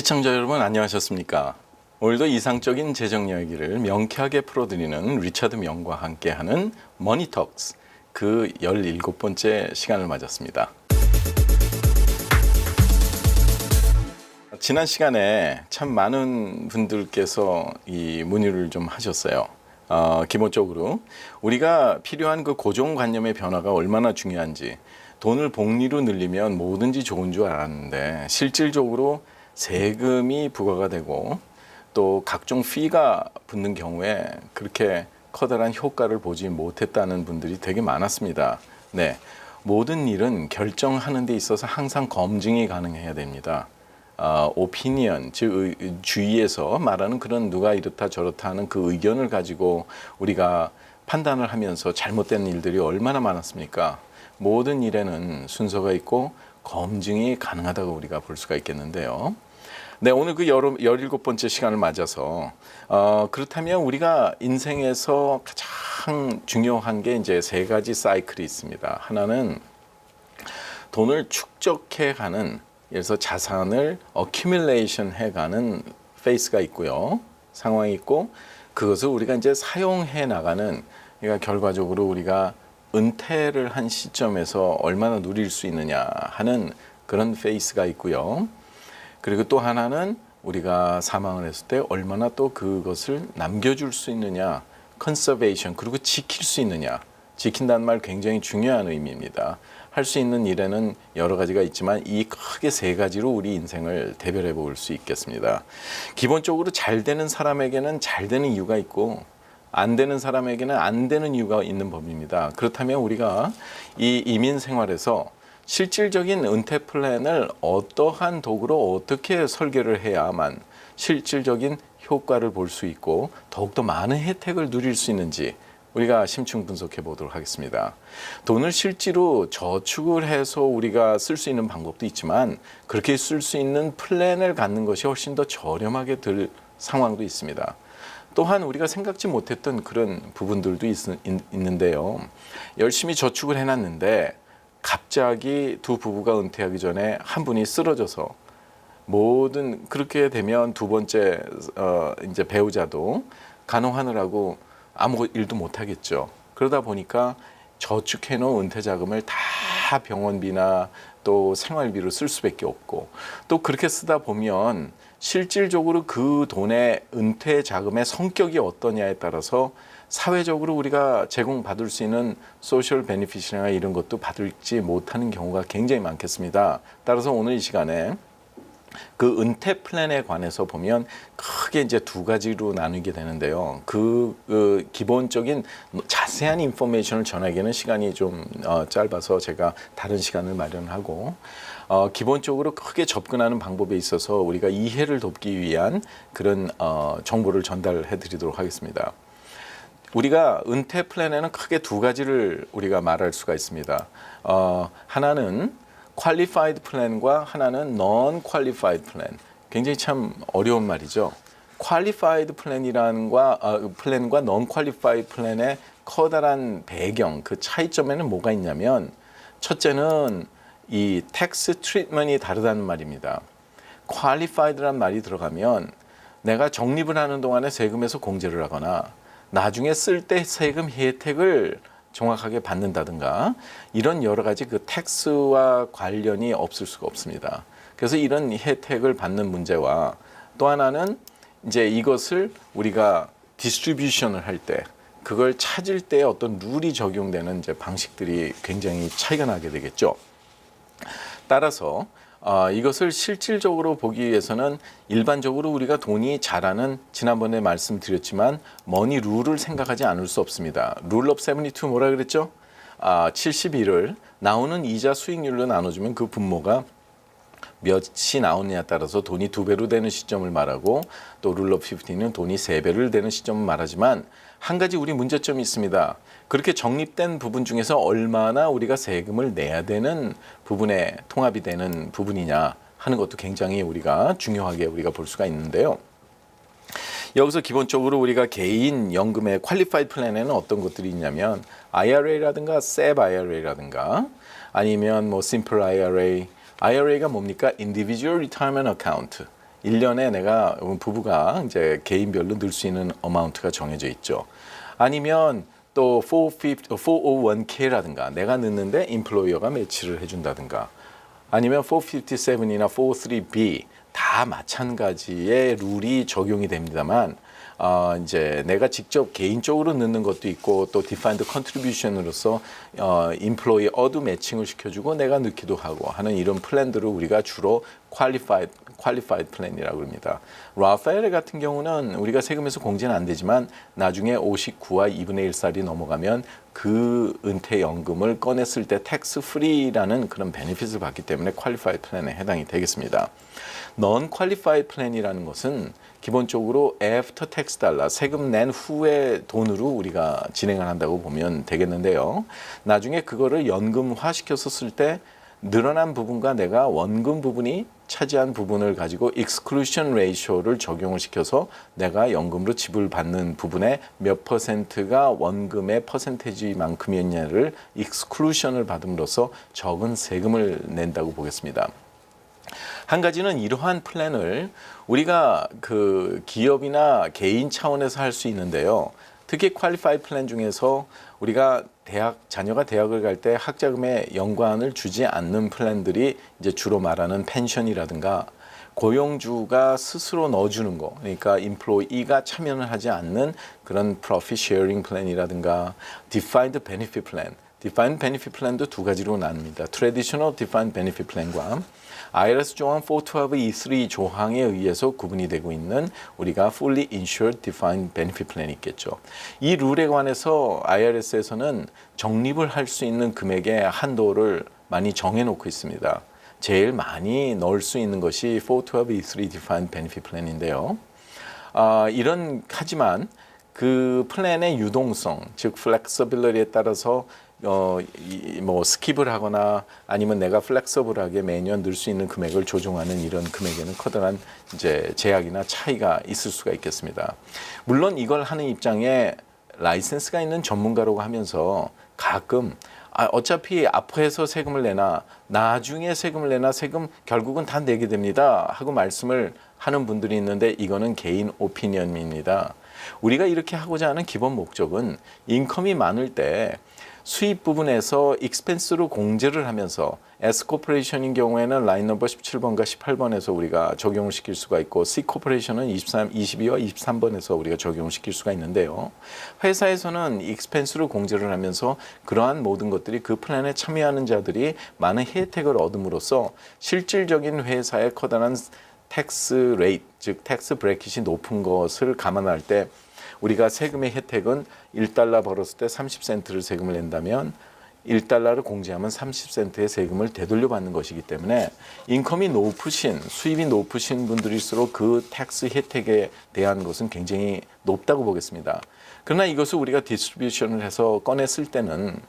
시청자 여러분 안녕하셨습니까? 오늘도 이상적인 재정 이야기를 명쾌하게 풀어드리는 리차드 명과 함께하는 머니톡스 그 17번째 시간을 맞았습니다. 지난 시간에 참 많은 분들께서 이 문의를 좀 하셨어요. 어, 기본적으로 우리가 필요한 그 고정관념의 변화가 얼마나 중요한지 돈을 복리로 늘리면 뭐든지 좋은 줄 알았는데 실질적으로 세금이 부과가 되고 또 각종 피가 붙는 경우에 그렇게 커다란 효과를 보지 못했다는 분들이 되게 많았습니다. 네. 모든 일은 결정하는 데 있어서 항상 검증이 가능해야 됩니다. 어, 오피니언, 즉 의- 주위에서 말하는 그런 누가 이렇다 저렇다 하는 그 의견을 가지고 우리가 판단을 하면서 잘못된 일들이 얼마나 많았습니까? 모든 일에는 순서가 있고 검증이 가능하다고 우리가 볼 수가 있겠는데요. 네, 오늘 그 여름 17번째 시간을 맞아서 어, 그렇다면 우리가 인생에서 가장 중요한 게 이제 세 가지 사이클이 있습니다. 하나는 돈을 축적해 가는 들어서 자산을 어큐뮬레이션 해 가는 페이스가 있고요. 상황이 있고 그것을 우리가 이제 사용해 나가는 그러니까 결과적으로 우리가 은퇴를 한 시점에서 얼마나 누릴 수 있느냐 하는 그런 페이스가 있고요. 그리고 또 하나는 우리가 사망을 했을 때 얼마나 또 그것을 남겨줄 수 있느냐, 컨서베이션 그리고 지킬 수 있느냐. 지킨다는 말 굉장히 중요한 의미입니다. 할 수 있는 일에는 여러 가지가 있지만 이 크게 세 가지로 우리 인생을 대별해 볼 수 있겠습니다. 기본적으로 잘 되는 사람에게는 잘 되는 이유가 있고 안 되는 사람에게는 안 되는 이유가 있는 법입니다. 그렇다면 우리가 이 이민 생활에서 실질적인 은퇴 플랜을 어떠한 도구로 어떻게 설계를 해야만 실질적인 효과를 볼 수 있고 더욱더 많은 혜택을 누릴 수 있는지 우리가 심층 분석해 보도록 하겠습니다. 돈을 실제로 저축을 해서 우리가 쓸 수 있는 방법도 있지만 그렇게 쓸 수 있는 플랜을 갖는 것이 훨씬 더 저렴하게 들 상황도 있습니다. 또한 우리가 생각지 못했던 그런 부분들도 있, 는데요 열심히 저축을 해놨는데 갑자기 두 부부가 은퇴하기 전에 한 분이 쓰러져서 모든 그렇게 되면 두 번째 어, 이제 배우자도 간호하느라고 아무 일도 못 하겠죠. 그러다 보니까 저축해 놓은 은퇴 자금을 다 병원비나 또 생활비로 쓸 수밖에 없고 또 그렇게 쓰다 보면 실질적으로 그 돈의 은퇴 자금의 성격이 어떠냐에 따라서 사회적으로 우리가 제공받을 수 있는 소셜 베네핏이나 이런 것도 받을지 못하는 경우가 굉장히 많겠습니다. 따라서 오늘 이 시간에 그 은퇴 플랜에 관해서 보면 크게 이제 두 가지로 나누게 되는데요. 그, 그 기본적인 자세한 인포메이션을 전하기에는 시간이 좀 어, 짧아서 제가 다른 시간을 마련하고 어, 기본적으로 크게 접근하는 방법에 있어서 우리가 이해를 돕기 위한 그런 어, 정보를 전달해 드리도록 하겠습니다. 우리가 은퇴 플랜에는 크게 두 가지를 우리가 말할 수가 있습니다. 어, 하나는 퀄리파이드 플랜과 하나는 non 퀄리파이드 플랜. 굉장히 참 어려운 말이죠. 퀄리파이드 플랜이란과 어, 플랜과 non 퀄리파이드 플랜의 커다란 배경 그 차이점에는 뭐가 있냐면 첫째는 이 텍스 트리트먼이 다르다는 말입니다. 퀄리파이드란 말이 들어가면 내가 적립을 하는 동안에 세금에서 공제를 하거나 나중에 쓸 때 세금 혜택을 정확하게 받는다든가 이런 여러 가지 그 텍스와 관련이 없을 수가 없습니다. 그래서 이런 혜택을 받는 문제와 또 하나는 이제 이것을 우리가 디스트리뷰션을 할 때 그걸 찾을 때 어떤 룰이 적용되는 이제 방식들이 굉장히 차이가 나게 되겠죠. 따라서 어, 이것을 실질적으로 보기 위해서는 일반적으로 우리가 돈이 자라는 지난번에 말씀드렸지만 머니 룰을 생각하지 않을 수 없습니다. 룰업 세븐티 뭐라 그랬죠? 아, 71을 나오는 이자 수익률로 나눠주면 그 분모가 몇이 나오느냐에 따라서 돈이 두 배로 되는 시점을 말하고 또 룰러 50는 돈이 세 배를 되는 시점을 말하지만 한 가지 우리 문제점이 있습니다. 그렇게 적립된 부분 중에서 얼마나 우리가 세금을 내야 되는 부분에 통합이 되는 부분이냐 하는 것도 굉장히 우리가 중요하게 우리가 볼 수가 있는데요. 여기서 기본적으로 우리가 개인 연금의 퀄리파이드 플랜에는 어떤 것들이 있냐면 IRA라든가 SEP IRA라든가 아니면 뭐 Simple IRA, IRA가 뭡니까? Individual Retirement Account. 일년에 내가 부부가 이제 개인별로 넣을 수 있는 어마운트가 정해져 있죠. 아니면 또 450, 401k라든가 내가 넣는데 임플로이어가 매치를 해준다든가 아니면 457이나 43B 다 마찬가지의 룰이 적용이 됩니다만 어, 이제 내가 직접 개인적으로 넣는 것도 있고 또 디파인드 컨트리뷰션으로서 어, 임플로이어도 매칭을 시켜주고 내가 넣기도 하고 하는 이런 플랜들을 우리가 주로 퀄리파이드 퀄리파이드 플랜이라고 합니다. 라파엘 같은 경우는 우리가 세금에서 공제는 안 되지만 나중에 59와 2분의 1살이 넘어가면 그 은퇴 연금을 꺼냈을 때 텍스 프리라는 그런 베네핏을 받기 때문에 퀄리파이드 플랜에 해당이 되겠습니다. 넌 퀄리파이드 플랜이라는 것은 기본적으로 애프터 텍스 달러 세금 낸 후에 돈으로 우리가 진행을 한다고 보면 되겠는데요. 나중에 그거를 연금화 시켜서 쓸때 늘어난 부분과 내가 원금 부분이 차지한 부분을 가지고 익스클루션 레이쇼를 적용을 시켜서 내가 연금으로 지불받는 부분의 몇 퍼센트가 원금의 퍼센테이지만큼이었냐를 익스클루션을 받음으로써 적은 세금을 낸다고 보겠습니다. 한 가지는 이러한 플랜을 우리가 그 기업이나 개인 차원에서 할 수 있는데요. 특히 퀄리파이 플랜 중에서 우리가 대학 자녀가 대학을 갈 때 학자금에 연관을 주지 않는 플랜들이 이제 주로 말하는 펜션이라든가 고용주가 스스로 넣어주는 거, 그러니까 인플로이가 참여를 하지 않는 그런 프로핏 쉐어링 플랜이라든가 디파인드 베니핏 플랜, 디파인드 베니핏 플랜도 두 가지로 나뉩니다. 트레디셔널 디파인드 베니핏 플랜과 IRS 조항 412E3 조항에 의해서 구분이 되고 있는 우리가 fully insured defined benefit plan이 있겠죠. 이 룰에 관해서 IRS에서는 적립을 할 수 있는 금액의 한도를 많이 정해놓고 있습니다. 제일 많이 넣을 수 있는 것이 412E3 defined benefit plan인데요. 아, 이런 하지만 그 플랜의 유동성, 즉 플렉서빌리티에 따라서 어, 이, 뭐 스킵을 하거나 아니면 내가 플렉서블하게 매년 넣을 수 있는 금액을 조정하는 이런 금액에는 커다란 이제 제약이나 차이가 있을 수가 있겠습니다. 물론 이걸 하는 입장에 라이센스가 있는 전문가라고 하면서 가끔 아, 어차피 앞에서 세금을 내나 나중에 세금을 내나 세금 결국은 다 내게 됩니다 하고 말씀을 하는 분들이 있는데 이거는 개인 오피니언입니다. 우리가 이렇게 하고자 하는 기본 목적은 인컴이 많을 때 수입 부분에서 익스펜스로 공제를 하면서 S 코퍼레이션인 경우에는 라인 넘버 17번과 18번에서 우리가 적용을 시킬 수가 있고 C 코퍼레이션은 23, 22와 23번에서 우리가 적용을 시킬 수가 있는데요. 회사에서는 익스펜스로 공제를 하면서 그러한 모든 것들이 그 플랜에 참여하는 자들이 많은 혜택을 얻음으로써 실질적인 회사의 커다란 텍스 레이트, 즉 텍스 브레킷이 높은 것을 감안할 때 우리가 세금의 혜택은 1달러 벌었을 때 30센트를 세금을 낸다면 1달러를 공제하면 30센트의 세금을 되돌려 받는 것이기 때문에 인컴이 높으신 수입이 높으신 분들일수록 그 텍스 혜택에 대한 것은 굉장히 높다고 보겠습니다. 그러나 이것을 우리가 디스트리뷰션을 해서 꺼냈을 때는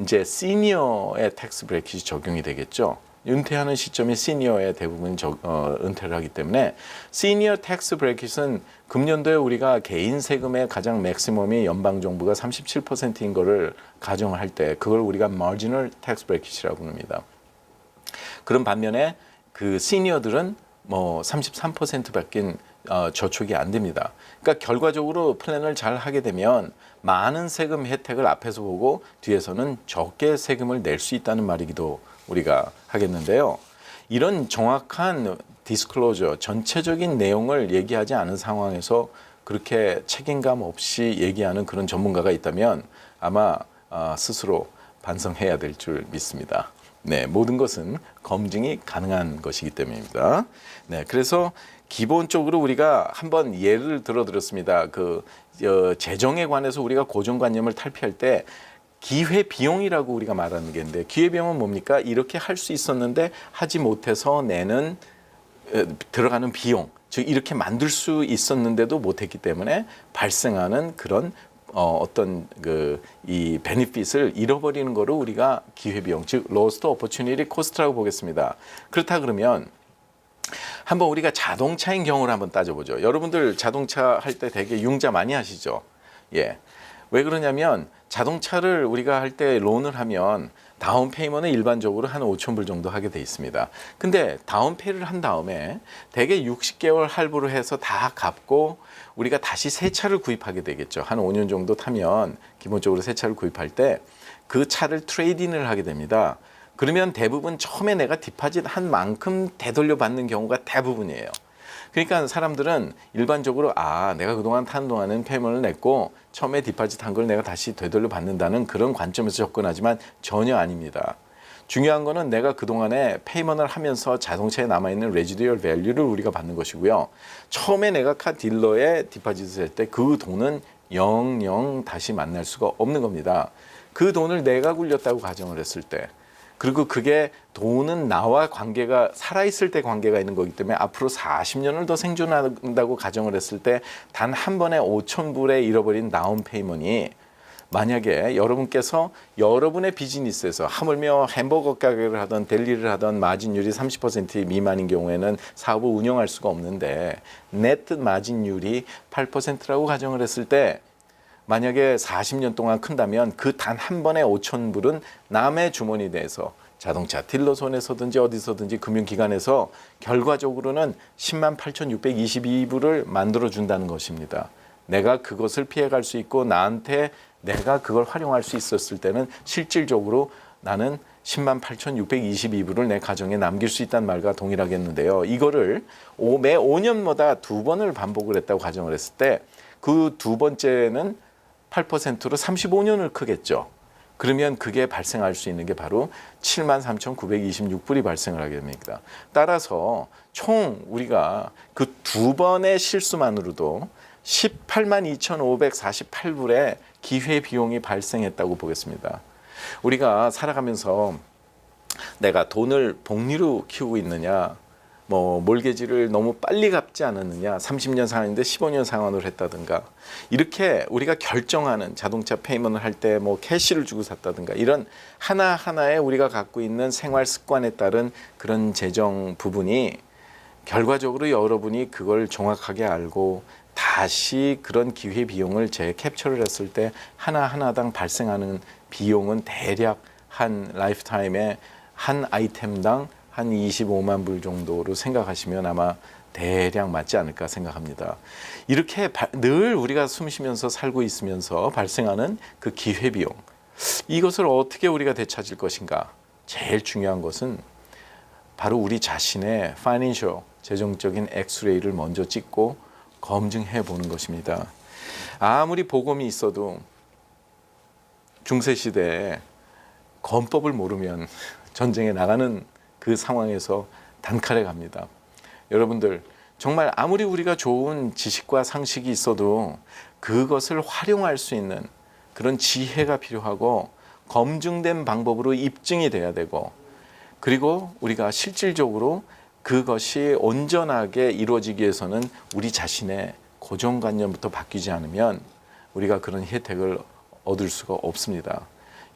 이제 시니어의 텍스 브레킷이 적용이 되겠죠. 은퇴하는 시점이 시니어의 대부분 적, 어, 은퇴를 하기 때문에 시니어 텍스 브레킷은 금년도에 우리가 개인 세금의 가장 맥시멈이 연방 정부가 37%인 거를 가정을 할때 그걸 우리가 마지널 텍스 브레킷이라고 부릅니다. 그런 반면에 그 시니어들은 뭐 33%밖에 어, 저촉이 안 됩니다. 그러니까 결과적으로 플랜을 잘 하게 되면 많은 세금 혜택을 앞에서 보고 뒤에서는 적게 세금을 낼 수 있다는 말이기도 우리가 하겠는데요. 이런 정확한 디스클로저 전체적인 내용을 얘기하지 않은 상황에서 그렇게 책임감 없이 얘기하는 그런 전문가가 있다면 아마 어, 스스로 반성해야 될 줄 믿습니다. 네, 모든 것은 검증이 가능한 것이기 때문입니다. 네, 그래서 기본적으로 우리가 한번 예를 들어 드렸습니다. 그 어, 재정에 관해서 우리가 고정관념을 탈피할 때 기회 비용이라고 우리가 말하는 게 있는데 기회 비용은 뭡니까? 이렇게 할 수 있었는데 하지 못해서 내는 어, 들어가는 비용, 즉 이렇게 만들 수 있었는데도 못했기 때문에 발생하는 그런 어, 어떤 그 이 베니핏을 잃어버리는 거를 우리가 기회 비용, 즉 로스트 오퍼튜니티 코스트라고 보겠습니다. 그렇다 그러면 한번 우리가 자동차인 경우를 한번 따져보죠. 여러분들 자동차 할 때 되게 융자 많이 하시죠? 예. 왜 그러냐면 자동차를 우리가 할 때 론을 하면 다운 페이먼은 일반적으로 한 5천 불 정도 하게 돼 있습니다. 근데 다운 페이를 한 다음에 대개 60개월 할부를 해서 다 갚고 우리가 다시 새 차를 구입하게 되겠죠. 한 5년 정도 타면 기본적으로 새 차를 구입할 때 그 차를 트레이딩을 하게 됩니다. 그러면 대부분 처음에 내가 디파짓 한 만큼 되돌려 받는 경우가 대부분이에요. 그러니까 사람들은 일반적으로 아 내가 그동안 탄 동안은 페이먼을 냈고 처음에 디파짓 한 걸 내가 다시 되돌려 받는다는 그런 관점에서 접근하지만 전혀 아닙니다. 중요한 거는 내가 그동안에 페이먼을 하면서 자동차에 남아있는 레지듀얼 밸류를 우리가 받는 것이고요. 처음에 내가 카 딜러에 디파짓을 할 때 그 돈은 영영 다시 만날 수가 없는 겁니다. 그 돈을 내가 굴렸다고 가정을 했을 때 그리고 그게 돈은 나와 관계가 살아있을 때 관계가 있는 거기 때문에 앞으로 40년을 더 생존한다고 가정을 했을 때 단 한 번에 5천 불에 잃어버린 다운 페이먼이 만약에 여러분께서 여러분의 비즈니스에서 하물며 햄버거 가게를 하던 델리를 하던 마진율이 30% 미만인 경우에는 사업을 운영할 수가 없는데 네트 마진율이 8%라고 가정을 했을 때 만약에 40년 동안 큰다면 그 단 한 번에 5천 불은 남의 주머니 내에서 자동차 딜러 손에서든지 어디서든지 금융기관에서 결과적으로는 10만 8,622불을 만들어 준다는 것입니다. 내가 그것을 피해갈 수 있고 나한테 내가 그걸 활용할 수 있었을 때는 실질적으로 나는 10만 8,622불을 내 가정에 남길 수 있다는 말과 동일하겠는데요. 이거를 오- 매 5년마다 두 번을 반복을 했다고 가정을 했을 때 그 두 번째는 8%로 35년을 크겠죠. 그러면 그게 발생할 수 있는 게 바로 7만 3,926불이 발생을 하게 됩니다. 따라서 총 우리가 그 두 번의 실수만으로도 18만 2,548불의 기회 비용이 발생했다고 보겠습니다. 우리가 살아가면서 내가 돈을 복리로 키우고 있느냐, 뭐 몰개지를 너무 빨리 갚지 않았느냐, 30년 상환인데 15년 상환을 했다든가 이렇게 우리가 결정하는 자동차 페이먼을 할 때 뭐 캐시를 주고 샀다든가 이런 하나 하나에 우리가 갖고 있는 생활 습관에 따른 그런 재정 부분이 결과적으로 여러분이 그걸 정확하게 알고 다시 그런 기회 비용을 재캡처를 했을 때 하나 하나당 발생하는 비용은 대략 한 라이프타임에 한 아이템당 한 25만 불 정도로 생각하시면 아마 대략 맞지 않을까 생각합니다. 이렇게 바- 늘 우리가 숨 쉬면서 살고 있으면서 발생하는 그 기회 비용 이것을 어떻게 우리가 되찾을 것인가? 제일 중요한 것은 바로 우리 자신의 파이낸셜 재정적인 엑스레이를 먼저 찍고 검증해 보는 것입니다. 아무리 복음이 있어도 중세 시대에 건법을 모르면 전쟁에 나가는 그 상황에서 단칼에 갑니다. 여러분들 정말 아무리 우리가 좋은 지식과 상식이 있어도 그것을 활용할 수 있는 그런 지혜가 필요하고 검증된 방법으로 입증이 돼야 되고 그리고 우리가 실질적으로 그것이 온전하게 이루어지기 위해서는 우리 자신의 고정관념부터 바뀌지 않으면 우리가 그런 혜택을 얻을 수가 없습니다.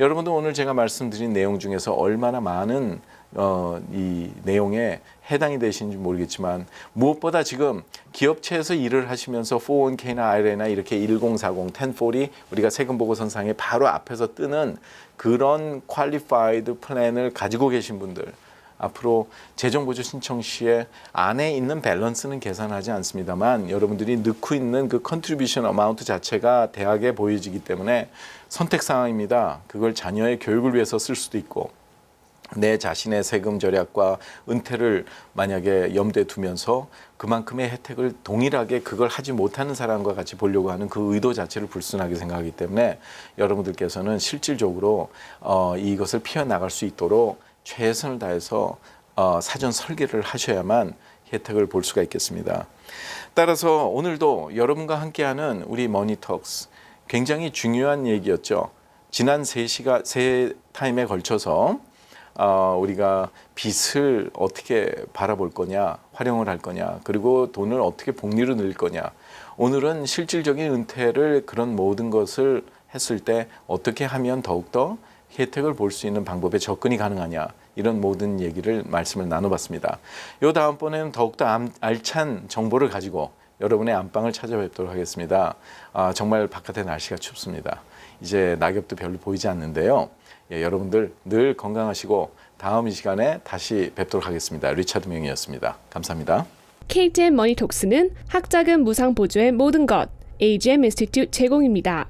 여러분도 오늘 제가 말씀드린 내용 중에서 얼마나 많은 어, 이 내용에 해당이 되시는지 모르겠지만 무엇보다 지금 기업체에서 일을 하시면서 401k나 IRA나 이렇게 1040, 1040 우리가 세금 보고서상에 바로 앞에서 뜨는 그런 퀄리파이드 플랜을 가지고 계신 분들 앞으로 재정보조 신청 시에 안에 있는 밸런스는 계산하지 않습니다만 여러분들이 넣고 있는 그 컨트리뷰션 어마운트 자체가 대학에 보여지기 때문에 선택 사항입니다. 그걸 자녀의 교육을 위해서 쓸 수도 있고 내 자신의 세금 절약과 은퇴를 만약에 염두에 두면서 그만큼의 혜택을 동일하게 그걸 하지 못하는 사람과 같이 보려고 하는 그 의도 자체를 불순하게 생각하기 때문에 여러분들께서는 실질적으로 어, 이것을 피해 나갈 수 있도록 최선을 다해서 어, 사전 설계를 하셔야만 혜택을 볼 수가 있겠습니다. 따라서 오늘도 여러분과 함께하는 우리 머니톡스 굉장히 중요한 얘기였죠. 지난 세 시간 세 타임에 걸쳐서 어, 우리가 빚을 어떻게 바라볼 거냐, 활용을 할 거냐, 그리고 돈을 어떻게 복리로 늘 거냐. 오늘은 실질적인 은퇴를 그런 모든 것을 했을 때 어떻게 하면 더욱더 혜택을 볼 수 있는 방법에 접근이 가능하냐 이런 모든 얘기를 말씀을 나눠봤습니다. 요 다음번에는 더욱더 암- 알찬 정보를 가지고 여러분의 안방을 찾아뵙도록 하겠습니다. 아, 정말 바깥의 날씨가 춥습니다. 이제 낙엽도 별로 보이지 않는데요. 예, 여러분들 늘 건강하시고 다음 이 시간에 다시 뵙도록 하겠습니다. 리차드 명이었습니다. 감사합니다. KTN 머니톡스는 학자금 무상 보조의 모든 것 AGM 인스티튜트 제공입니다.